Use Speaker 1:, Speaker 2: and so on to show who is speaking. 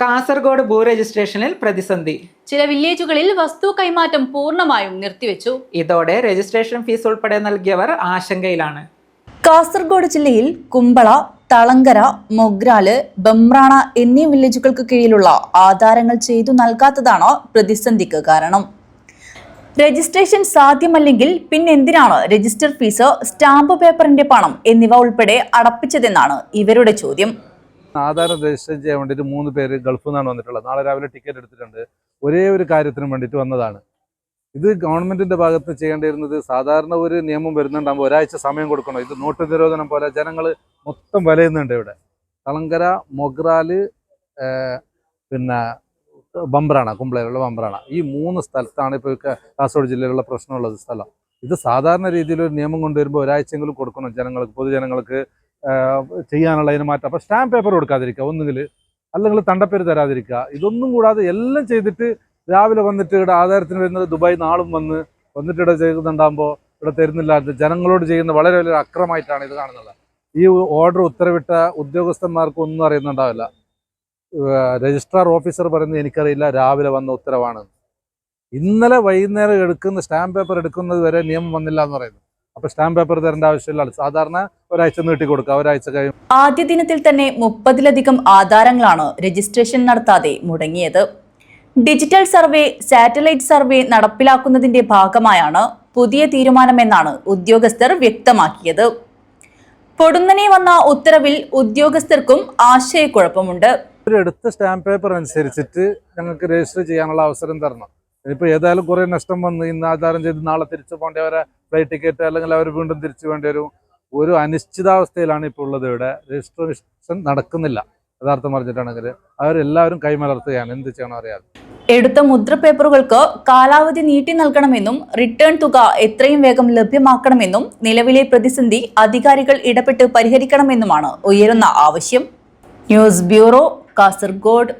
Speaker 1: കാസർഗോഡ് ഭൂ രജിസ്ട്രേഷനിൽ പ്രതിസന്ധി.
Speaker 2: ചില വില്ലേജുകളിൽ വസ്തു കൈമാറ്റം പൂർണമായും നിർത്തിവെച്ചു.
Speaker 1: ഇതോടെ രജിസ്ട്രേഷൻ ഫീസ് ഉൾപ്പെടെ നൽകിയവർ ആശങ്കയിലാണ്.
Speaker 3: കാസർഗോഡ് ജില്ലയിൽ കുമ്പള തളങ്കര മൊഗ്രാൽ ബംറാണ എന്നീ വില്ലേജുകൾക്ക് കീഴിലുള്ള ആധാരങ്ങൾ ചെയ്തു നൽകാത്തതാണ് പ്രതിസന്ധിക്ക് കാരണം. രജിസ്ട്രേഷൻ സാധ്യമല്ലെങ്കിൽ പിന്നെന്തിനാണ് രജിസ്റ്റർ ഫീസ് സ്റ്റാമ്പ് പേപ്പറിന്റെ പണം എന്നിവ ഉൾപ്പെടെ അടപ്പിച്ചതെന്നാണ് ഇവരുടെ ചോദ്യം.
Speaker 4: ആധാരം രജിസ്റ്റർ ചെയ്യാൻ വേണ്ടിയിട്ട് മൂന്ന് പേര് ഗൾഫിൽ നിന്നാണ് വന്നിട്ടുള്ളത്. നാളെ രാവിലെ ടിക്കറ്റ് എടുത്തിട്ടുണ്ട്. ഒരേ ഒരു കാര്യത്തിന് വേണ്ടിയിട്ട് വന്നതാണ്. ഇത് ഗവൺമെന്റിന്റെ ഭാഗത്ത് ചെയ്യേണ്ടിയിരുന്നത് സാധാരണ ഒരു നിയമം വരുന്നുണ്ടാകുമ്പോൾ ഒരാഴ്ച സമയം കൊടുക്കണം. ഇത് നോട്ട് നിരോധനം പോലെ ജനങ്ങൾ മൊത്തം വലയുന്നുണ്ട് ഇവിടെ. തളങ്കര മൊഗ്രാൽ പിന്നെ ബംബ്രാണ കുമ്പളയിലുള്ള ബംബ്രാണ. ഈ മൂന്ന് സ്ഥലത്താണ് ഇപ്പോൾ കാസർഗോഡ് ജില്ലയിലുള്ള പ്രശ്നമുള്ളത് സ്ഥലം. ഇത് സാധാരണ രീതിയിൽ ഒരു നിയമം കൊണ്ടുവരുമ്പോൾ ഒരാഴ്ചയെങ്കിലും കൊടുക്കണം ജനങ്ങൾക്ക് പൊതുജനങ്ങൾക്ക് ചെയ്യാനുള്ള അതിന് മാറ്റം. അപ്പോൾ സ്റ്റാമ്പ് പേപ്പർ കൊടുക്കാതിരിക്കുക ഒന്നുകിൽ അല്ലെങ്കിൽ തണ്ടപ്പേര് തരാതിരിക്കുക. ഇതൊന്നും കൂടാതെ എല്ലാം ചെയ്തിട്ട് രാവിലെ വന്നിട്ട് ഇവിടെ ആധാരത്തിന് വരുന്നത് ദുബായ് നാളും വന്ന് വന്നിട്ട് ഇവിടെ ചെയ്യുന്നുണ്ടാകുമ്പോൾ ഇവിടെ തരുന്നില്ല. ജനങ്ങളോട് ചെയ്യുന്ന വളരെ വലിയൊരു അക്രമമായിട്ടാണ് ഇത് കാണുന്നത്. ഈ ഓർഡർ ഉത്തരവിട്ട ഉദ്യോഗസ്ഥന്മാർക്ക് ഒന്നും അറിയുന്നുണ്ടാവില്ല. രജിസ്ട്രാർ ഓഫീസർ പറയുന്നത് എനിക്കറിയില്ല രാവിലെ വന്ന ഉത്തരവാണ് ഇന്നലെ വൈകുന്നേരം എടുക്കുന്ന സ്റ്റാമ്പ് പേപ്പർ എടുക്കുന്നത് വരെ നിയമം വന്നില്ല എന്ന് പറയുന്നു. അപ്പൊ സ്റ്റാമ്പ് പേപ്പർ തരേണ്ട ആവശ്യമില്ല സാധാരണ ഒരാഴ്ച നീട്ടി കൊടുക്കുക ഒരാഴ്ച കഴിയും
Speaker 3: ആദ്യ ദിനത്തിൽ തന്നെ മുപ്പതിലധികം ആധാരങ്ങളാണ് രജിസ്ട്രേഷൻ നടത്താതെ മുടങ്ങിയത്. ഡിജിറ്റൽ സർവേ സാറ്റലൈറ്റ് സർവേ നടപ്പിലാക്കുന്നതിന്റെ ഭാഗമായാണ് പുതിയ തീരുമാനമെന്നാണ് ഉദ്യോഗസ്ഥർ വ്യക്തമാക്കിയത്. പൊടുന്നനെ വന്ന ഉത്തരവിൽ ഉദ്യോഗസ്ഥർക്കും ആശയക്കുഴപ്പമുണ്ട്.
Speaker 4: എടുത്ത സ്റ്റാമ്പ് പേപ്പർ അനുസരിച്ചിട്ട് ഞങ്ങൾക്ക് രജിസ്റ്റർ ചെയ്യാനുള്ള അവസരം തരണം. ഇനിയിപ്പോൾ ഏതായാലും കുറേ നഷ്ടം വന്ന് ഇന്ന് ആധാരം ചെയ്ത് നാളെ തിരിച്ചു പോകേണ്ടവരെ ഫ്ലൈറ്റ് ടിക്കറ്റ് അല്ലെങ്കിൽ അവർ വീണ്ടും തിരിച്ചു വേണ്ടി വരും. ഒരു അനിശ്ചിതാവസ്ഥയിലാണ് ഇപ്പോൾ ഉള്ളത് ഇവിടെ. രജിസ്ട്രേഷൻ നടക്കുന്നില്ല. യഥാർത്ഥം പറഞ്ഞിട്ടാണെങ്കിൽ അവരെല്ലാവരും കൈമലർത്തുകയാണ്. എന്ത് ചെയ്യണം അറിയാതെ
Speaker 3: എടുത്ത മുദ്ര പേപ്പറുകൾക്ക് കാലാവധി നീട്ടി നൽകണമെന്നും റിട്ടേൺ തുക എത്രയും വേഗം ലഭ്യമാക്കണമെന്നും നിലവിലെ പ്രതിസന്ധി അധികാരികൾ ഇടപെട്ട് പരിഹരിക്കണമെന്നുമാണ് ഉയരുന്ന ആവശ്യം. News bureau Kasaragod.